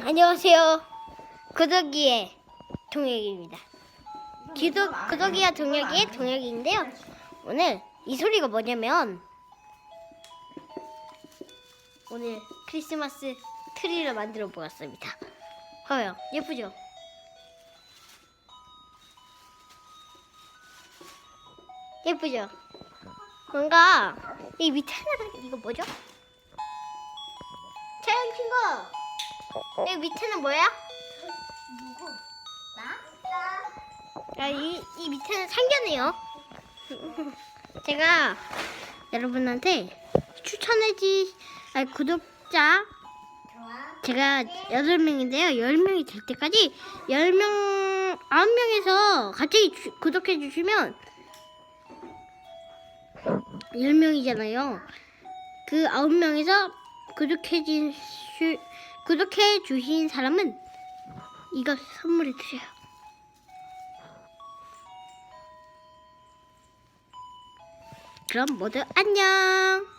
안녕하세요. 구독이의 동혁입니다. 기독, 구독이와 동혁이의 동혁인데요. 오늘 이 소리가 뭐냐면 오늘 크리스마스 트리를 만들어 보았습니다. 봐요. 예쁘죠? 예쁘죠? 뭔가 이 밑에는 이거 뭐죠? 채영 친구 여기 밑에는 뭐야? 누구? 나? 야, 이, 이 밑에는 상견이에요. 제가 여러분한테 추천해지, 아니, 구독자. 제가 8명인데요. 10명이 될 때까지 10명, 9명에서 갑자기 주- 구독해 주시면 10명이잖아요. 그 9명에서 구독해 주, 구독해 주신 사람은 이거 선물해 드려요. 그럼 모두 안녕.